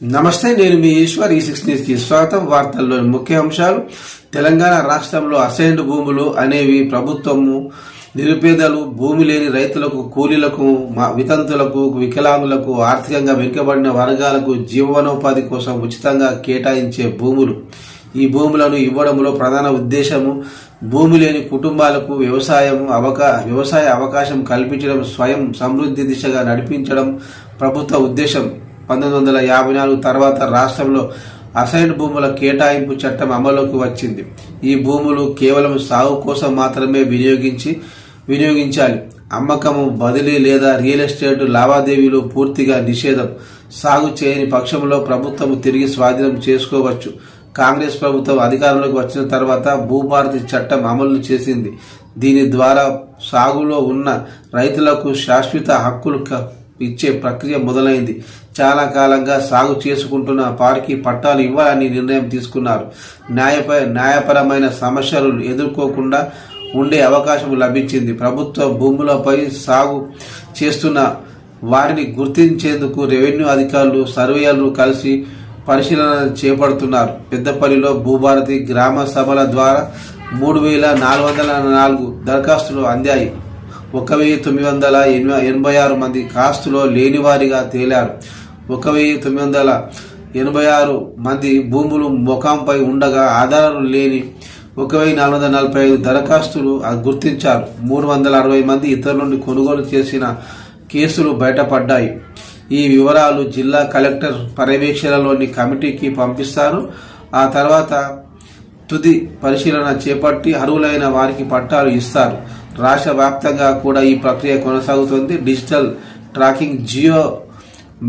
నమస్తే నేను మీ ఈశ్వర్ ఈ సిక్స్ న్యూస్కి స్వాగతం. వార్తల్లోని ముఖ్య అంశాలు. తెలంగాణ రాష్ట్రంలో అసైన్డ్ భూములు అనేవి ప్రభుత్వము నిరుపేదలు భూమి లేని రైతులకు కూలీలకు వితంతులకు వికలాంగులకు ఆర్థికంగా వెనుకబడిన వర్గాలకు జీవనోపాధి కోసం ఉచితంగా కేటాయించే భూములు. ఈ భూములను ఇవ్వడంలో ప్రధాన ఉద్దేశము భూమి లేని కుటుంబాలకు వ్యవసాయం అవకా వ్యవసాయ అవకాశం కల్పించడం స్వయం సమృద్ధి దిశగా నడిపించడం ప్రభుత్వ ఉద్దేశం. పంతొమ్మిది వందల యాభై నాలుగు తర్వాత రాష్ట్రంలో అసైన్ భూముల కేటాయింపు చట్టం అమలులోకి వచ్చింది. ఈ భూములు కేవలం సాగు కోసం మాత్రమే వినియోగించి వినియోగించాలి. అమ్మకము బదిలీ లేదా రియల్ ఎస్టేట్ లావాదేవీలు పూర్తిగా నిషేధం. సాగు చేయని పక్షంలో ప్రభుత్వం తిరిగి స్వాధీనం చేసుకోవచ్చు. కాంగ్రెస్ ప్రభుత్వం అధికారంలోకి వచ్చిన తర్వాత భూభారతి చట్టం అమలు చేసింది. దీని ద్వారా సాగులో ఉన్న రైతులకు శాశ్వత హక్కులు ఇచ్చే ప్రక్రియ మొదలైంది. చాలా కాలంగా సాగు చేసుకుంటున్న వారికి పట్టాలు ఇవ్వాలని నిర్ణయం తీసుకున్నారు. న్యాయపై న్యాయపరమైన సమస్యలు ఎదుర్కోకుండా ఉండే అవకాశం లభించింది. ప్రభుత్వ భూములపై సాగు చేస్తున్న వారిని గుర్తించేందుకు రెవెన్యూ అధికారులు సర్వేయర్లు కలిసి పరిశీలన చేపడుతున్నారు. పెద్దపల్లిలో భూభారతి గ్రామ సభల ద్వారా మూడు వేల నాలుగు వందల నాలుగు దరఖాస్తులు అందాయి. ఒక వెయ్యి తొమ్మిది వందల ఎనభై ఎనభై ఆరు మంది కాస్తులో లేనివారిగా తేలారు. ఒక వెయ్యి తొమ్మిది వందల ఎనభై ఆరు మంది భూములు ముఖంపై ఉండగా ఆధారాలు లేని ఒక వెయ్యి నాలుగు వందల నలభై ఐదు దరఖాస్తులు గుర్తించారు. మూడు వందల అరవై మంది ఇతరుల నుండి కొనుగోలు చేసిన కేసులు బయటపడ్డాయి. ఈ వివరాలు జిల్లా కలెక్టర్ పర్యవేక్షణలోని కమిటీకి పంపిస్తారు. ఆ తర్వాత తుది పరిశీలన చేపట్టి అర్హులైన వారికి పట్టాలు ఇస్తారు. రాష్ట్ర వ్యాప్తంగా కూడా ఈ ప్రక్రియ కొనసాగుతుంది. Digital tracking geo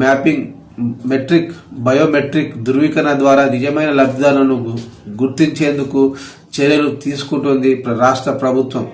mapping metric biometric ధృవీకరణ ద్వారా నిజమైన లబ్ధిదారులను గుర్తించేందుకు చర్యలు తీసుకుంటుంది రాష్ట్ర ప్రభుత్వం.